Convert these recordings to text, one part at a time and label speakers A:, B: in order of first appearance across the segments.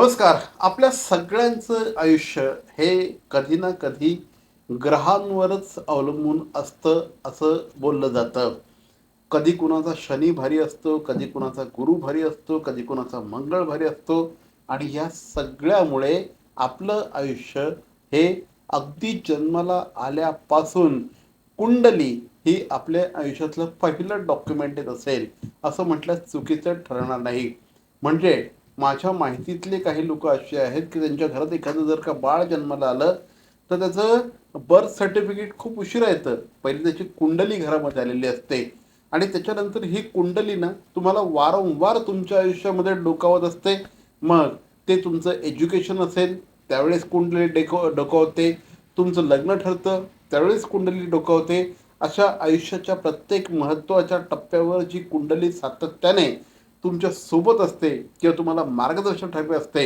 A: नमस्कार. आपल्या सगळ्यांचं आयुष्य हे कधी ना कधी ग्रहांवरच अवलंबून असतं असं बोललं जातं. कधी कुणाचा शनी भारी असतो कधी कुणाचा गुरु भारी असतो कधी कुणाचा मंगळ भारी असतो. आणि या सगळ्यामुळे आपलं आयुष्य हे अगदी जन्माला आल्यापासून कुंडली ही आपल्या आयुष्यातलं पहिलं डॉक्युमेंटेड असेल असं म्हटलं चुकीचं ठरणार नाही. म्हणजे माझ्या माहितीतले काही लोक असे आहेत की त्यांच्या घरात एखादं जर का बाळ जन्माला आलं तर त्याचं बर्थ सर्टिफिकेट खूप उशिरा येतं. पहिले त्याची कुंडली घरामध्ये आलेली असते. आणि त्याच्यानंतर ही कुंडली ना तुम्हाला वारंवार तुमच्या आयुष्यामध्ये डोकावत असते. मग ते तुमचं एज्युकेशन असेल त्यावेळेस कुंडली डेको डोकावते. तुमचं लग्न ठरतं त्यावेळेस कुंडली डोकावते. अशा आयुष्याच्या प्रत्येक महत्त्वाच्या टप्प्यावर जी कुंडली सातत्याने तुमच्यासोबत असते किंवा तुम्हाला मार्गदर्शन ठरवे असते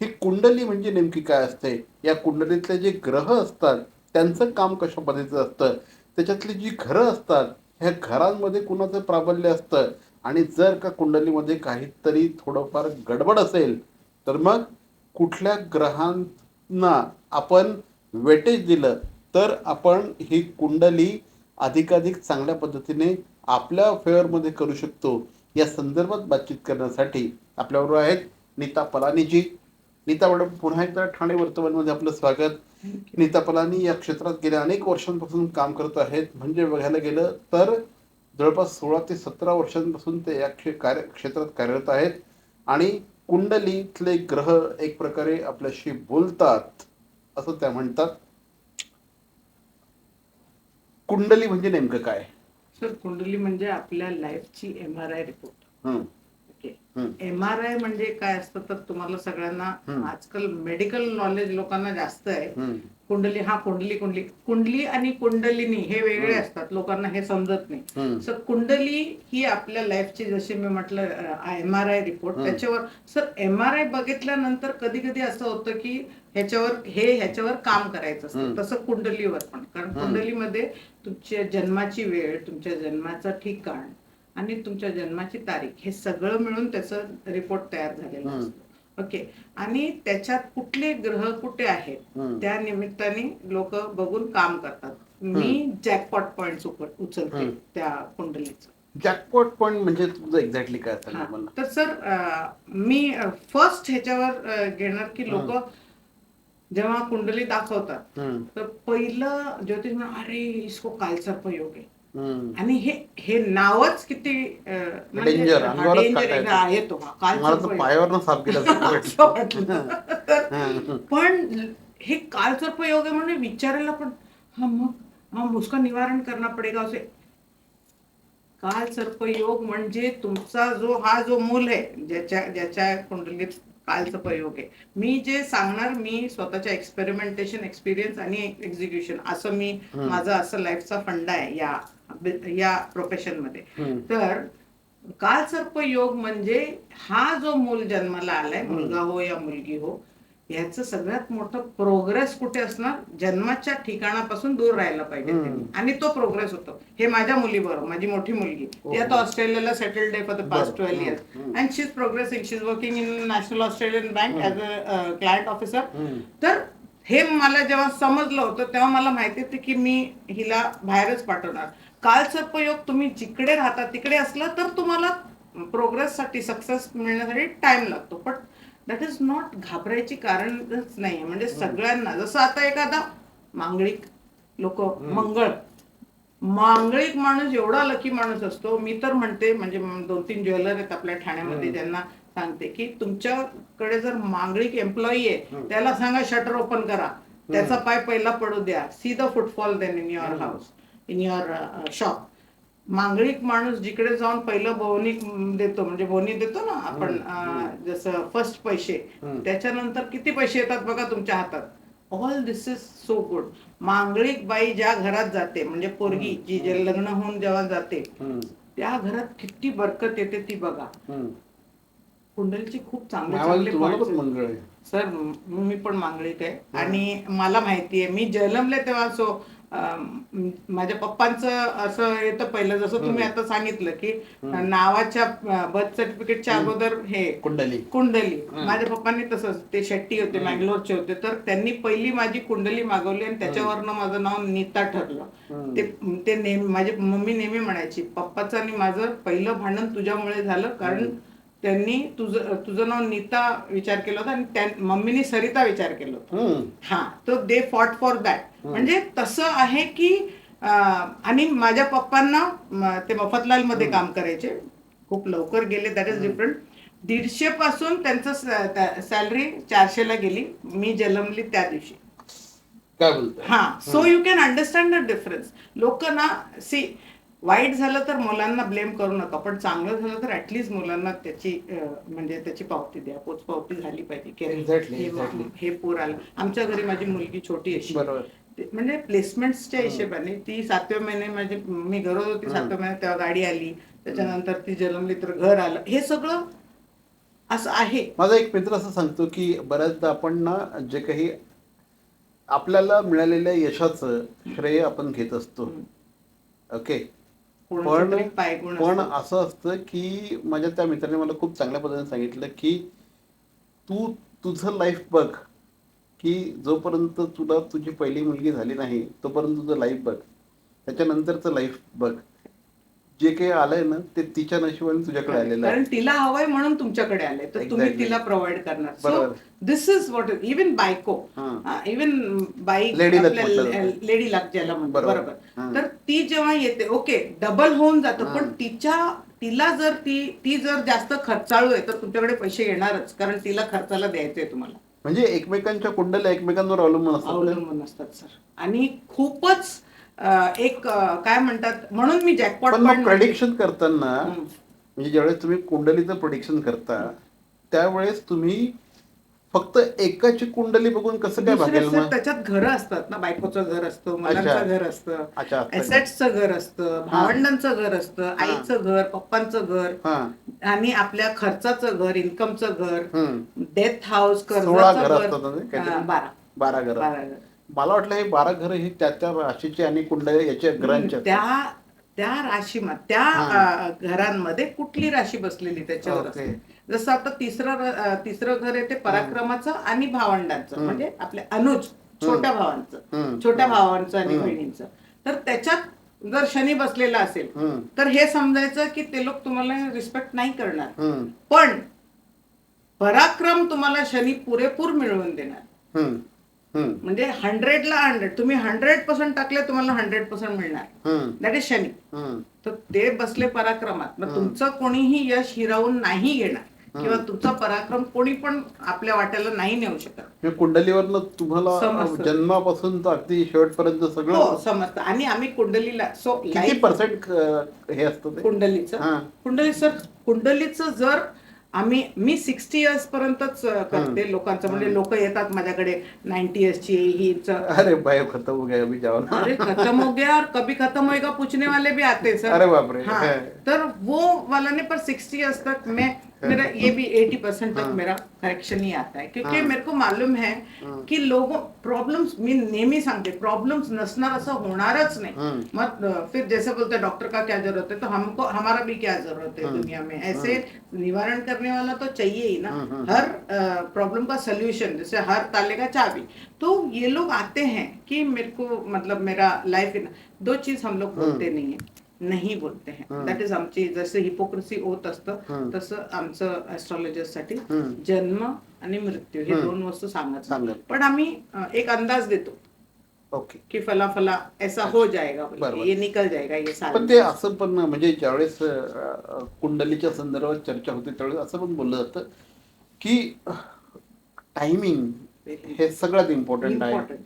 A: ही कुंडली म्हणजे नेमकी काय असते? या कुंडलीतले जे ग्रह असतात त्यांचं काम कशा पद्धतीचं असतं? त्याच्यातली जी घरं असतात ह्या घरांमध्ये कुणाचं प्राबल्य असतं? आणि जर का कुंडलीमध्ये काहीतरी थोडंफार गडबड असेल तर मग कुठल्या ग्रहांना आपण वेटेज दिलं तर आपण ही कुंडली अधिकाधिक चांगल्या पद्धतीने आपल्या फेवरमध्ये करू शकतो. या संदर्भात बातचीत करण्यासाठी आपल्याबरोबर आहेत नीता पलानीजी. नीता मॅडम पुन्हा एकदा ठाणे वर्तमानमध्ये आपलं स्वागत. नीता पलानी या क्षेत्रात गेल्या अनेक वर्षांपासून काम करत आहेत. म्हणजे बघायला गेलं तर जवळपास सोळा ते सतरा वर्षांपासून ते या क्षे कार्य क्षेत्रात कार्यरत आहेत. आणि कुंडलीतले ग्रह एक प्रकारे आपल्याशी बोलतात असं त्या म्हणतात. कुंडली म्हणजे नेमकं काय?
B: सर कुंडली म्हणजे आपल्या लाईफची M R I report okay. M R I म्हणजे काय असतं तर तुम्हाला सगळ्यांना. आजकाल मेडिकल नॉलेज लोकांना जास्त आहे कुंडली हा कुंडली कुंडली कुंडली आणि कुंडलिनी हे वेगळे. असतात लोकांना हे समजत नाही. सर कुंडली ही आपल्या लाईफची जशी मी म्हटलं एम आर आय रिपोर्ट. त्याच्यावर सर एम आर आय बघितल्यानंतर कधी कधी असं होतं की ह्याच्यावर हे ह्याच्यावर काम करायचं असतं. तसं कुंडलीवर पण कारण. कुंडलीमध्ये तुमच्या जन्माची वेळ तुमच्या जन्माचं ठिकाण आणि तुमच्या जन्माची तारीख हे सगळं मिळून त्याचं रिपोर्ट तयार झालेलं. असतं ओके आणि त्याच्यात कुठले ग्रह कुठे आहेत. त्या निमित्ताने लोक बघून काम करतात मी जॅकपॉट पॉइंट उचलते. त्या कुंडलीचं
A: जॅकपॉट पॉइंट म्हणजे तुझं एक्झॅक्टली काय
B: तर सर मी फर्स्ट ह्याच्यावर घेणार की लोक जेव्हा कुंडली दाखवतात तर पहिलं ज्योतिष म्हणा अरे इसको कालसर्प योग आहे. आणि हे हे नावच किती अं, म्हणजे- आहे. असं. पण हे कालसर्प योग आहे म्हणजे विचारायला पण हा मग हम उसका निवारण करना पडेगा उसे काल सर्प योग म्हणजे तुमचा जो हा जो मूल आहे ज्याच्या ज्याच्या कुंडलीत काल सर्प योग आहे मी जे सांगणार मी स्वतःच्या एक्सपेरिमेंटेशन एक्सपिरियन्स आणि एक्झिक्युशन असं मी. माझा असं लाईफचा फंडा आहे या या
A: प्रोफेशनमध्ये.
B: तर काल सर्प योग म्हणजे हा जो मूल जन्माला आलाय. मुलगा हो या मुलगी हो याचं सगळ्यात मोठं प्रोग्रेस कुठे असणार जन्माच्या ठिकाणापासून दूर राहायला पाहिजे. त्यांनी. आणि तो प्रोग्रेस होतो हे माझ्या मुलीबरोबर माझी मोठी मुलगी ती
A: ओहो.
B: आता ऑस्ट्रेलियाला सेटल्ड आहे for the past. Twelve. Years. And she is progressing she is working in National Australian Bank as a client officer. तर हे मला जेव्हा समजलं होतं तेव्हा मला माहिती होतं की मी हिला बाहेरच पाठवणार काल सर्पयोग तुम्ही जिकडे राहता तिकडे असलं तर तुम्हाला प्रोग्रेससाठी सक्सेस मिळण्यासाठी टाइम लागतो पण दॅट इज नॉट घाबरायची कारणच नाही म्हणजे सगळ्यांना जसं आता एखादा मांगलिक लोक मंगळ. मांगलिक माणूस एवढा लकी माणूस असतो. मी तर म्हणते म्हणजे दोन तीन ज्वेलर आहेत आपल्या ठाण्यामध्ये. ज्यांना सांगते की तुमच्याकडे जर मांगलिक एम्प्लॉई आहे. त्याला सांगा शटर ओपन करा. त्याचा पाय पहिला पडू द्या. See the footfall then in your. House in your shop manglik माणूस जिकडे जाऊन पहिलं बोवणी देतो म्हणजे बोवणी देतो ना आपण जसं फर्स्ट पैसे. त्याच्यानंतर किती पैसे येतात बघा तुमच्या हातात? All this is so good manglik बाई ज्या घरात जाते म्हणजे पोरगी जी जे लग्न होऊन जेव्हा जाते. त्या घरात किती बरकत येते ती बघा. कुंडलीची खूप चांगले सर म- पण मांगलिक आहे. आणि मला माहिती आहे मी जन्मले तेव्हा सो माझ्या पप्पांचं असं येतं पहिलं जसं तुम्ही आता सांगितलं की नावाच्या बर्थ सर्टिफिकेटच्या अगोदर हे
A: कुंडली.
B: कुंडली. माझ्या पप्पांनी तसंच ते शेट्टी होते मँगलोरचे होते तर त्यांनी पहिली माझी कुंडली मागवली आणि त्याच्यावरनं माझं नाव नीता ठरलं. ते ते नेहमी माझी मम्मी नेहमी म्हणायची पप्पाचं आणि माझं पहिलं भांडण तुझ्यामुळे झालं कारण त्यांनी तुझं तुझं नाव नीता विचार केला होता आणि त्या मम्मीने सरिता विचार केला होता. हा तो दे फॉट फॉर दॅट म्हणजे तसं आहे की आणि माझ्या पप्पांना ते मफतलाल मध्ये काम करायचे. खूप लवकर गेले दॅट इज डिफरंट दीडशे पासून त्यांचं सॅलरी चारशेला गेली. मी जन्मली त्या दिवशी. हा so you can understand the difference लोक ना सी वाईट झालं तर मुलांना ब्लेम करू नका पण चांगलं झालं तर ऍटलीस्ट मुलांना त्याची म्हणजे त्याची पावती द्या. पोच पावती झाली पाहिजे. हे पूर आलं. आमच्या घरी माझी मुलगी छोटी अशी. म्हणजे प्लेसमेंटच्या हिशेबाने ती सातव्या महिने माझी मी घरात होती सातव्या महिन्यात तेव्हा गाडी आली. त्याच्यानंतर ती जन्मली तर घर आलं. हे सगळं असं आहे.
A: माझा एक मित्र असं सांगतो की बऱ्याचदा आपण ना जे काही आपल्याला मिळालेल्या यशाचं श्रेय आपण घेत असतो. ओके? पण पण. असं असतं की माझ्या त्या मित्राने मला खूप चांगल्या पद्धतीने सांगितलं की तू तुझं लाईफ बघ की जोपर्यंत तुला तुझी पहिली मुलगी झाली नाही तोपर्यंत तुझं लाईफ बघ त्याच्यानंतरचं लाईफ बघ जे काही आलंय ना ते तिच्या नशिबाने तुझ्याकडे आलेलं आहे
B: कारण तिला हवंय म्हणून तुमच्याकडे आले तर तुम्ही
A: Exactly.
B: तिला प्रोव्हाइड करणार सो
A: बरोबर.
B: दिस इज वॉट इवन बायको
A: हा.
B: इवन बाई
A: Lady luck म्हटलं जातं.
B: लेडी लक ज्याला म्हणतो
A: बरोबर.
B: बरोबर
A: हा.
B: तर ती जेव्हा येते ओके डबल होऊन जातं पण तिच्या तिला जर ती ती जर जास्त खर्चाळू आहे तर तुमच्याकडे पैसे येणारच कारण तिला खर्चाला द्यायचंय तुम्हाला
A: म्हणजे एकमेकांच्या कुंडल्या एकमेकांवर अवलंबून असतात
B: अवलंबून असतात सर आणि खूपच एक काय म्हणतात म्हणून मी जॅकपॉट
A: प्रेडिक्शन करताना. म्हणजे ज्यावेळेस तुम्ही कुंडलीचं प्रोडिक्शन करता त्यावेळेस तुम्ही फक्त एकाची कुंडली बघून कसं काय मग?
B: त्याच्यात घर असतात ना बायकोचं घर असतं मुलांचं. घर असतं
A: अच्छा असं
B: घर असतं भावंडांचं घर असतं आईचं घर पप्पांचं घर
A: हा.
B: आणि आपल्या खर्चाचं घर इन्कमचं घर
A: हम्म.
B: डेथ हाऊस
A: सोळा
B: कर्जाचं
A: घरं. असतात ना काहीतरी?
B: हा, बारा.
A: बारा घर.
B: बारा घर.
A: मला वाटलं हे बारा घर ही त्या त्या राशीची आणि कुंडल्या याच्या ग्रहांच्या
B: त्या त्या राशी त्या घरांमध्ये कुठली राशी बसलेली त्याच्यावर. असते? जसं आता तिसरं तिसरं घर आहे ते पराक्रमाचं आणि भावंडांचं म्हणजे आपल्या अनुज छोट्या भावांचं. छोट्या भावांचं आणि बहिणींचं. तर त्याच्यात जर शनी बसलेला असेल तर हे समजायचं की ते लोक तुम्हाला रिस्पेक्ट नाही करणार. पण पराक्रम तुम्हाला शनी पुरेपूर मिळवून देणार. म्हणजे हंड्रेडला हंड्रेड. तुम्ही हंड्रेड पर्सेंट टाकले तुम्हाला हंड्रेड पर्सेंट मिळणार दॅट इज शनी. तर ते बसले पराक्रमात. मग तुमचं कोणीही यश हिरावून नाही घेणार. किंवा तुमचा पराक्रम कोणी पण आपल्या वाट्याला नाही नेऊ शकत.
A: हे कुंडलीवरनं तुम्हाला. जन्मापासून अगदी शेवटपर्यंत
B: हो
A: सगळं
B: समजतं. आणि आम्ही कुंडलीला सो
A: किती पर्सेंट हे असतं
B: कुंडलीचं?
A: हा.
B: कुंडली सर कुंडलीचं जर आम्ही मी सिक्स्टी इयर्स पर्यंतच करते लोकांचं. म्हणजे लोक येतात माझ्याकडे नाईन्टी इयर्सची हीच
A: अरे भाई खतम हो गया अभी जाओ ना.
B: अरे खत्म हो गया और कभी खत्म होएगा पूछने वाले भी आते हैं सर.
A: अरे बाप रे.
B: है। तर वो वाला ने पर सिक्सटी इयर्स तक मैं मेरा ये भी एटी परसेंट तक मेरा करेक्शन ही आता है क्योंकि मेरे को मालूम है की लोगों प्रॉब्लम्स मी नेहमी सांगते प्रॉब्लम्स नसणार असं होणारच नाही. मत फिर जैसे बोलते हैं, डॉक्टर का क्या ज़रूरत है? तो हमको हमारा भी क्या ज़रूरत है दुनिया में? ऐसे निवारण करने वाला तो चाहिए ही ना। हर प्रॉब्लम का सोल्यूशन जैसे हर ताले का चाबी। तो ये लोग आते हैं कि मेरे को मतलब मेरा लाइफ दो चीज़ हम लोग बोलते नहीं है। नाही बोलते हैं. दॅट इज आमची जसं हिपोक्रेसी होत असतं तसं आमचं astrologers साठी जन्म आणि मृत्यू हे दोन वस्तू सांगत
A: सांगत.
B: पण आम्ही एक अंदाज देतो.
A: ओके.
B: की फला फला ऐसा हो जाएगा. ये निकल जाएगा ये साल
A: पण ते असं पण म्हणजे ज्यावेळेस कुंडलीच्या संदर्भात चर्चा होते त्यावेळेस असं पण बोललं जातं की टायमिंग हे सगळ्यात इम्पॉर्टंट आहे.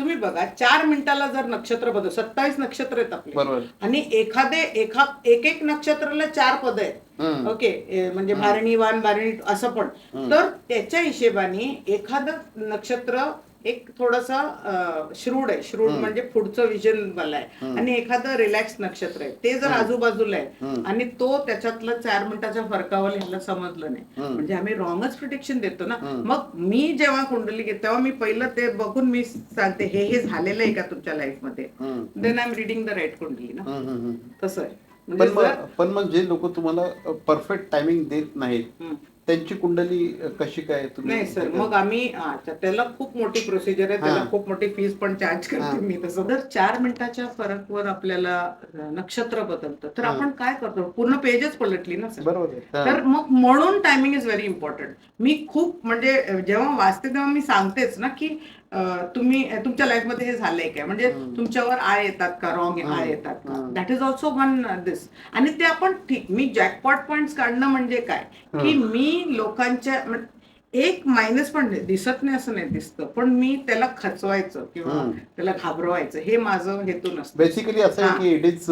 B: तुम्ही बघा चार मिनिटाला जर नक्षत्र बदल सत्तावीस नक्षत्र आहेत आपले.
A: बरोबर.
B: आणि एखादे एका एक एक नक्षत्राला चार पद आहेत. ओके म्हणजे भारणी वान भारणी असं पण. तर त्याच्या हिशेबाने एखादं नक्षत्र एक थोडासा श्रूड आहे श्रूड. म्हणजे पुढचं विजन वाला आहे. आणि एखादं रिलॅक्स नक्षत्र आहे ते जर. आजूबाजूला आहे. आणि तो त्याच्यातलं चार मिनिटाच्या फरकावर ह्याला समजलं नाही. म्हणजे आम्ही रॉंगच प्रिडिक्शन देतो ना. मग मी जेव्हा कुंडली घेते तेव्हा मी पहिलं ते बघून मी सांगते हे हे झालेलं आहे का तुमच्या लाईफमध्ये
A: हम्म.
B: Then I am reading the right kundli ना. तसं आहे
A: पण
B: म्हणजे
A: मग पण मग जे लोक तुम्हाला परफेक्ट टायमिंग देत नाहीत. त्यांची कुंडली कशी काय तुम्ही
B: नाही सर मग आम्ही अच्छा, त्याला खूप मोठी प्रोसिजर आहे त्याला
A: हा.
B: खूप मोठी फीस पण चार्ज
A: हा.
B: करते मी तसं जर चार मिनिटाच्या फरकवर आपल्याला अ, नक्षत्र बदलतं तर
A: हा.
B: आपण काय करतो पूर्ण पेजच पलटली ना सर
A: बरोबर आहे हा.
B: तर मग म्हणून टायमिंग इज व्हेरी इम्पॉर्टंट मी खूप म्हणजे जेव्हा वाचते तेव्हा मी सांगतेच ना की तुम्ही तुमच्या लाईफमध्ये हे झालंय काय म्हणजे. तुमच्यावर आय येतात का रॉंग. आय येतात का. That is also one this आणि ते आपण ठीक मी जॅकपॉट पॉइंट काढणं म्हणजे काय की मी लोकांच्या एक मायनस पण दिसत नाही असं नाही दिसतं पण मी त्याला खचवायचं किंवा. त्याला घाबरवायचं हे माझं हेतू नसतं
A: बेसिकली असं. की इट इज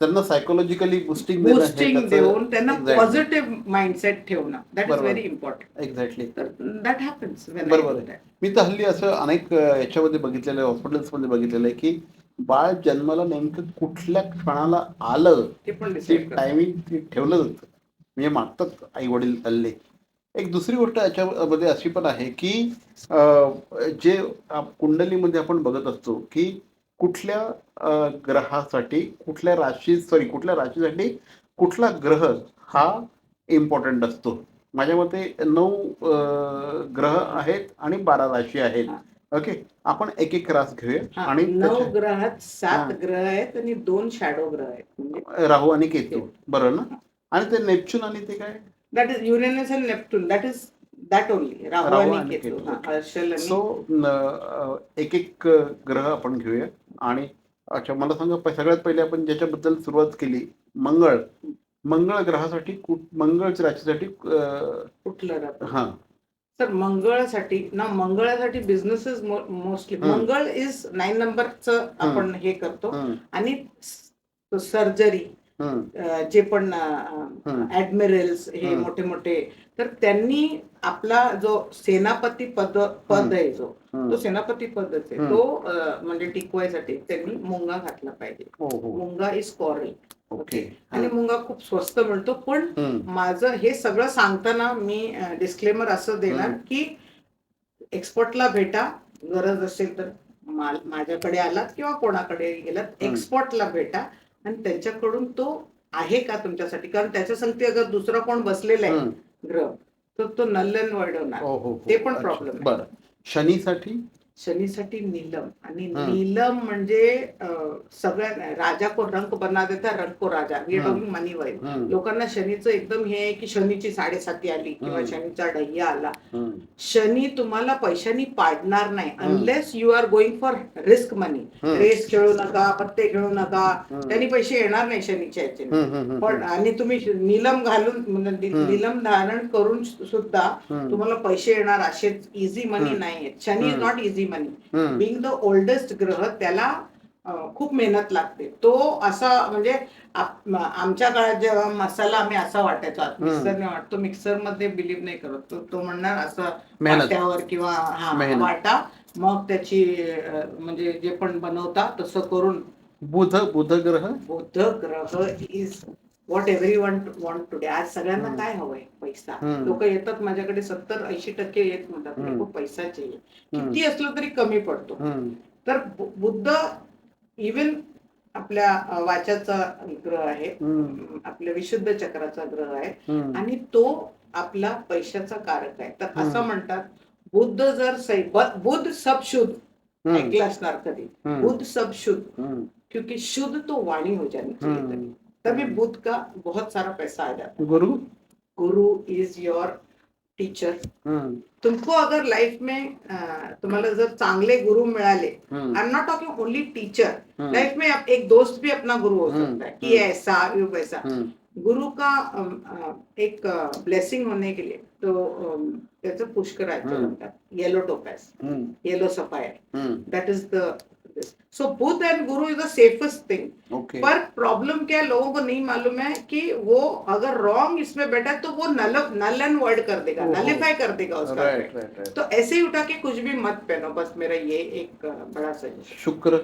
A: त्यांना सायकोलॉजिकली बुस्टिंग
B: बुस्टिंग देऊन त्यांना पॉझिटिव्ह माइंडसेट ठेवणं. That is. Very important
A: exactly
B: that happens
A: बरोबर. मी तर हल्ली असं अनेक याच्यामध्ये बघितलेलं आहे हॉस्पिटल्समध्ये बघितलेलं आहे की बाळ जन्माला नेमकं कुठल्या क्षणाला आलं
B: ते पण
A: टायमिंग ठेवलं जातं. म्हणजे मागतात आई वडील हल्ले. एक दुसरी गोष्ट याच्यामध्ये अशी पण आहे की जे कुंडलीमध्ये आपण बघत असतो की कुठल्या ग्रहासाठी कुठल्या राशी सॉरी कुठल्या राशीसाठी कुठला ग्रह हा इम्पॉर्टंट असतो? माझ्या मते नऊ ग्रह आहेत आणि बारा राशी आहेत. ओके? आपण एक एक रास घेऊया आणि
B: नऊ ग्रहात सात. ग्रह आहेत आणि दोन शॅडो ग्रह आहेत. म्हणजे
A: राहू आणि केतू. बरोबर ना? आणि ते नेपच्यून आणि ते काय?
B: That is Uranus and Neptune that is that only Rahu आणि केतू हर्षल
A: सो एक एक ग्रह आपण घेऊया. आणि अच्छा मला सांगा सगळ्यात पहिले आपण ज्याच्याबद्दल सुरुवात केली मंगळ. मंगळ ग्रहासाठी कुठ- मंगळ राशीसाठी
B: कुठलं
A: हा.
B: तर मंगळासाठी ना मंगळासाठी बिझनेसेस मोस्टली
A: हम्म.
B: मंगळ इज नाईन नंबरचं आपण हे करतो. आणि सर्जरी जे पण. ऍडमिरल्स हे. मोठे मोठे तर त्यांनी आपला जो सेनापती पद पद. आहे जो तो. सेनापती पदच आहे. तो म्हणजे टिकवायसाठी त्यांनी मुंगा घातला पाहिजे
A: हो हो
B: मुंगा इज कॉरल
A: ओके
B: आणि मुंगा खूप स्वस्त मिळतो पण माझं हे सगळं सांगताना मी डिस्क्लेमर असं देणार. की एक्सपर्टला भेटा गरज असेल तर माझ्याकडे आलात किंवा कोणाकडे गेलात. एक्सपर्टला भेटा आणि त्याच्याकडून तो आहे का तुमच्यासाठी कारण त्याच्या संगती अगर दुसरा कोण बसलेला आहे. ग्रह तर तो नल्लन वळवणार
A: हो, हो, हो.
B: ते पण आहे.
A: बरं शनीसाठी
B: शनीसाठी नीलम आणि. नीलम म्हणजे सगळ्या राजा को रंग बना देता रंग को राजा वी. टॉकिंग मनी
A: हम्म,
B: लोकांना शनीचं एकदम हे आहे की शनीची साडेसाती आली किंवा. शनीचा ढय्या आला शनी तुम्हाला पैशानी पाडणार नाही. Unless you are going for risk money. Race खेळू नका पत्ते खेळू नका. त्यांनी पैसे येणार नाही शनीच्या
A: हम्म,
B: पण आणि तुम्ही नीलम घालून म्हणजे. नीलम धारण करून सुद्धा तुम्हाला पैसे येणार असे इझी मनी. नाही Shani is. Not easy money being the oldest graha त्याला खूप मेहनत लागते. तो असा म्हणजे आमच्या काळात जेव्हा मसाला आम्ही असा वाटायचो मिक्सरने वाटतो मिक्सरमध्ये बिलीव्ह नाही करत. तो तो म्हणणार असं. वाट्यावर किंवा हा. वाटा. मग त्याची म्हणजे जे पण बनवता तसं करून
A: बुध बुध ग्रह?
B: Budh graha is what everyone want today आज सगळ्यांना. काय हवंय? पैसा. लोक येतात माझ्याकडे सत्तर ऐंशी टक्के येत म्हणतात.
A: हम्म.
B: "मेरे को पैसा चाहिए
A: हम्म.
B: किती असलं तरी कमी पडतो. तर बुद्ध इवन आपल्या वाचाचा ग्रह आहे. आपल्या विशुद्ध चक्राचा ग्रह आहे. आणि तो आपला पैशाचा कारक आहे. तर असं. म्हणतात बुद्ध जर सै बुद्ध सब शुद्ध. ऐकलं असणार कधी बुद्ध सब शुद्ध. क्योंकि शुद्ध तो वाणी हो जानी चाहिए
A: हम्म.
B: तभी बुद्ध का बहुत सारा पैसा आ जाता
A: गुरु?
B: है गुरु इज योर टीचर तुमको अगर लाइफ में तुम्हाला जर चांगले गुरु मिळाले I am not talking only teacher life में आप एक दोस्त भी अपना गुरु हो सकता है कि। ऐसा ये वैसा। गुरु का एक ब्लेसिंग होने के लिए तो त्याचं. म्हणतात yellow topaz yellow sapphire that is the so Budh and guru is the safest thing
A: okay
B: per problem क्या है लोगों को नहीं मालूम है कि वो अगर रॉन्ग इसमें बैठा है तो वो नल नल एंड वर्ड कर देगा नलिफाई कर देगा उसका। Effect.
A: राइट राइट
B: तो ऐसे ही उठा के कुछ भी मत पहनो बस मेरा ये एक बड़ा सजेशन
A: शुक्र।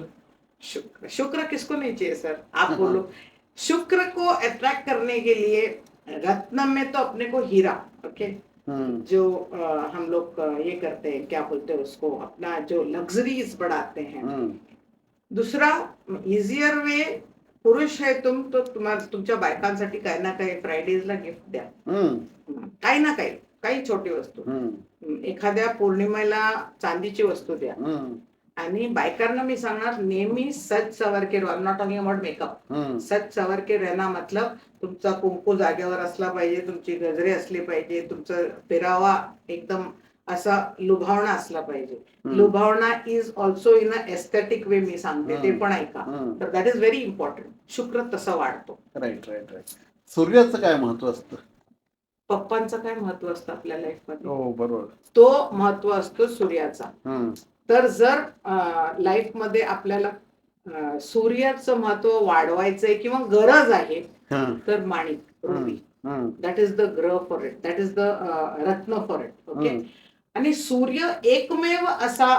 B: शुक्र। शुक्र किसको नहीं चाहिए सर आप
A: हाँ।
B: बोलो। शुक्र को अट्रैक्ट करने के लिए रत्न में तो अपने को हीरा ओके
A: हम्म,
B: जो अ, हम लोग ये करते हैं क्या बोलते हैं उसको अपना जो लग्जरीज बढ़ाते हैं। दुसरा इझियर वे पुरुष आहे तुम तो तुम्हाला तुमच्या बायकांसाठी काही ना काही फ्रायडेजला गिफ्ट द्या. काही ना काही काही छोटी वस्तू. एखाद्या पौर्णिमेला चांदीची वस्तू द्या. आणि बायकांना मी सांगणार नेहमी सज सवर के I not talking about makeup सच सवर के रहना मतलब तुमचा कुंकू जागेवर असला पाहिजे तुमची गजरे असली पाहिजे तुमचं पेरावा एकदम असा लुभावणा असला पाहिजे. लुभावणा is also in a aesthetic way मी सांगते ते. पण ऐका. तर दॅट इज व्हेरी इम्पॉर्टंट शुक्र तसं वाढतो.
A: राईट राईट राईट सूर्याचं काय महत्त्व असतं?
B: पप्पांचं काय महत्त्व असतं आपल्या लाईफमध्ये
A: हो बरोबर.
B: तो महत्त्व असतो सूर्याचा. तर जर लाईफमध्ये आपल्याला सूर्याचं महत्त्व वाढवायचंय किंवा गरज आहे तर माणिक ruby. That is the graha for it that is the ratna for it okay. आणि सूर्य एकमेव असा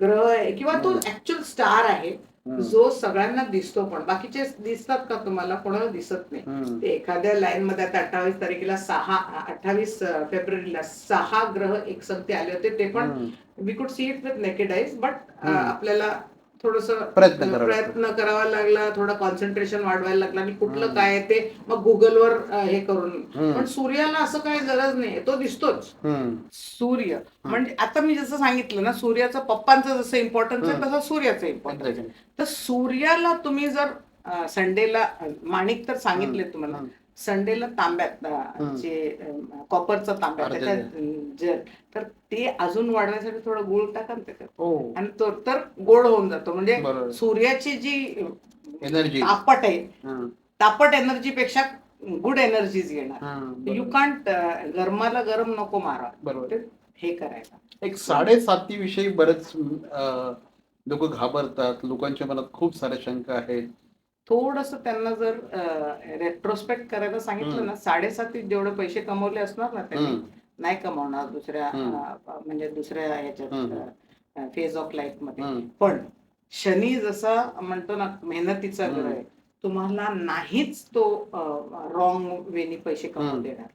B: ग्रह आहे किंवा तो. ऍक्च्युअल स्टार आहे जो सगळ्यांना दिसतो पण. बाकीचे दिसतात का तुम्हाला? कोणाला दिसत नाही. ते एखाद्या लाईन मध्ये आता अठ्ठावीस तारखेला सहा अठ्ठावीस फेब्रुवारीला सहा ग्रह एकसंगते आले होते ते पण we could see it with naked eyes but. आपल्याला थोडस
A: प्रयत्न करावा
B: प्रयत्न करावा लागला थोडं कॉन्सन्ट्रेशन वाढवायला लागलं आणि कुठलं. काय ते मग गुगलवर हे करून. पण सूर्याला असं काही गरज नाही तो दिसतोच. सूर्य. म्हणजे आता मी जसं सांगितलं ना सूर्याचं पप्पांचं जसं इम्पॉर्टन्स आहे. तसं सूर्याचं इम्पॉर्टन्स आहे. तर सूर्याला तुम्ही जर संडेला माणिक तर सांगितले तुम्हाला. संडेला तांब्यात. जे कॉपरचं
A: अर्धे
B: त्याच्यात जल तर ते अजून वाढवायसाठी थोडं गुळ टाका ना त्याच्यात.
A: हो.
B: आणि तो तर गोड होऊन जातो. म्हणजे सूर्याची जी
A: एनर्जी
B: तापट आहे तापट एनर्जी पेक्षा गुड एनर्जीज येणार. यू कांट गरमाला गरम नको मारा.
A: बरोबर.
B: हे करायला.
A: एक साडेसाती विषयी बरेच लोक घाबरतात. लोकांच्या मनात खूप साऱ्या शंका आहेत.
B: थोडस त्यांना जर रेट्रोस्पेक्ट करायला सांगितलं. ना साडेसातीत जेवढे पैसे कमवले असणार ना त्यांनी नाही कमवणार दुसऱ्या म्हणजे दुसऱ्या ह्याच्यात. फेज ऑफ
A: लाईफमध्ये
B: पण शनी जसा म्हणतो ना मेहनतीचा ग्रह आहे तुम्हाला नाहीच तो रॉंग वेनी पैसे कमवू
A: हम्म.
B: देणार.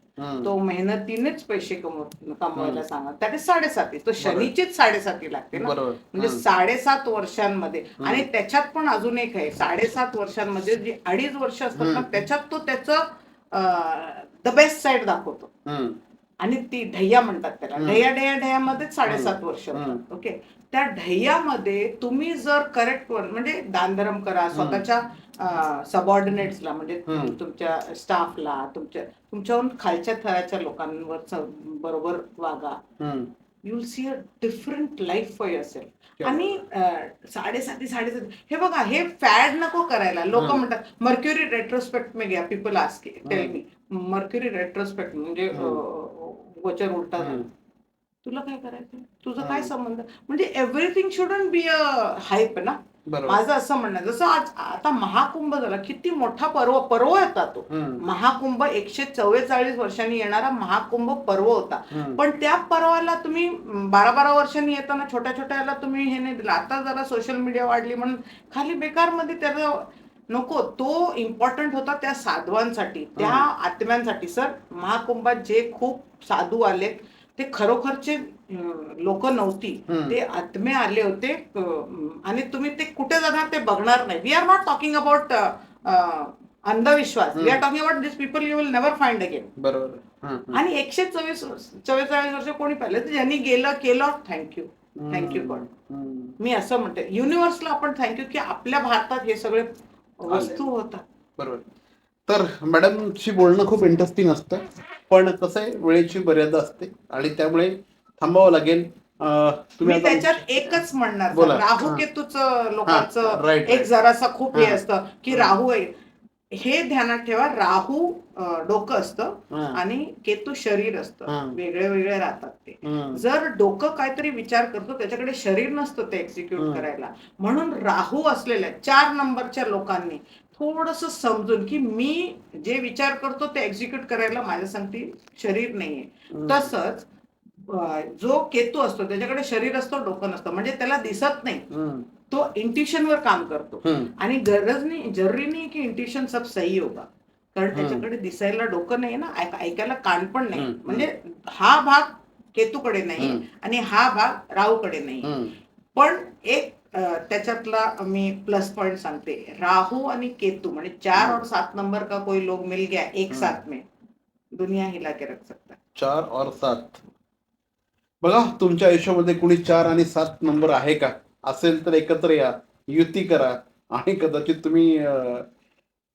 B: तो मेहनतीनेच पैसे कमव कमवायला. सांगा त्याने साडेसाती तो शनीचीच साडेसाती लागते ना. म्हणजे साडेसात वर्षांमध्ये. आणि त्याच्यात पण अजून एक आहे साडेसात वर्षांमध्ये जी अडीच वर्ष असतात ना. त्याच्यात तो त्याचं द बेस्ट साईड दाखवतो. आणि ती ढय्या म्हणतात त्याला.
A: हम्म.
B: ढय्या ढय्या ढय्यामध्येच साडेसात वर्ष. ओके. त्या ढय्यामध्ये तुम्ही जर करेक्ट म्हणजे दानधर्म करा स्वतःच्या सबऑर्डिनेट्सला म्हणजे. तुमच्या स्टाफला तुमच्या तुमच्याहून खालच्या थराच्या लोकांवर बरोबर वागा.
A: हम्म.
B: You'll see a different life for
A: क्या
B: आणि साडेसाती साडेसाती. हे बघा हे फॅड नको करायला. लोक. म्हणतात मर्क्युरी रेट्रोस्पेक्ट में गया. People ask tell. Me Mercury retrospect म्हणजे अं, गोचर उलटा झाला.
A: हम्म.
B: तुला काय करायचं तुझा. काय संबंध? म्हणजे everything shouldn't be a hype ना? माझं असं म्हणणं. जसं आज आता महाकुंभ झाला किती मोठा पर्व पर्व होता तो. महाकुंभ एकशे चव्वेचाळीस वर्षांनी येणारा महाकुंभ पर्व होता. पण त्या पर्वाला तुम्ही बारा बारा वर्षांनी येताना छोट्या छोट्याला तुम्ही हे नाही दिलं. आता जरा सोशल मीडिया वाढली म्हणून खाली बेकारमध्ये त्याचं नको तो इम्पॉर्टंट होता त्या साधवांसाठी त्या आत्म्यांसाठी. सर महाकुंभात जे खूप साधू आले ते खरोखरचे लोक नव्हती. ते आत्मे आले होते आणि तुम्ही ते कुठे जाणार ते बघणार नाही. We are not talking about andhvishwas. We are. Talking about this people you will never find again
A: बरोबर.
B: आणि एकशे चोवीस चव्वेचाळीस वर्ष कोणी पाहिलं तर ज्यांनी गेलं केलं थँक्यू थँक्यू गॉड. मी असं म्हणते युनिव्हर्सला आपण थँक्यू की आपल्या भारतात हे सगळे वस्तू होतात
A: बरोबर तर मॅडमशी बोलणं खूप इंटरेस्टिंग असतं पण कसं आहे वेळेची मर्यादा असते आणि त्यामुळे थांबावं लागेल तुम्ही
B: त्याच्यात एकच म्हणणार. राहू
A: हा.
B: केतूच
A: हा,
B: लोकांचं एक. जरासा खूप हे
A: हा.
B: असतं की. राहू आहे हे ध्यानात ठेवा राहू डोकं असतं आणि केतू शरीर. असतं. वेगळे वेगळे राहतात ते. जर डोकं काहीतरी विचार करतो त्याच्याकडे शरीर नसतं ते एक्झिक्यूट. करायला. म्हणून राहू असलेल्या चार नंबरच्या लोकांनी थोडस समजून की मी जे विचार करतो ते एक्झिक्यूट करायला माझ्या सांगते शरीर नाहीये. तसंच जो केतू असतो त्याच्याकडे शरीर असतं डोकं नसतं. म्हणजे त्याला दिसत नाही. तो intuition वर काम करतो आणि गरज नाही जरुरी नाही की इंट्युशन सब सही होगा कारण. त्याच्याकडे दिसायला डोकं नाही ना ऐक- ऐकायला कान पण नाही. म्हणजे हा भाग केतूकडे नाही. आणि हा भाग राहूकडे नाही पण एक त्याच्यातला मी प्लस पॉइंट सांगते राहू आणि केतू म्हणजे चार. और सात नंबर का कोई लोग मिल गया एक. साथ में दुनिया हिला के रख सकता.
A: चार और सात बघा तुमच्या आयुष्यामध्ये कुणी चार आणि सात नंबर आहे का असेल तर एकत्र या युती करा आणि कदाचित तुम्ही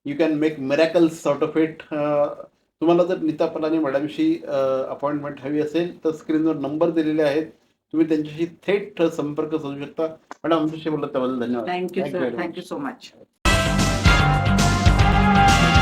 A: you can make miracles out of it तुम्हाला जर नीता पलानी मॅडमशी अपॉइंटमेंट हवी असेल तर स्क्रीनवर नंबर दिलेले आहेत. तुम्ही त्यांच्याशी थेट संपर्क साधू शकता. मॅडम आमच्याशी बोलत त्याबद्दल धन्यवाद
B: थँक्यू. Thank you so much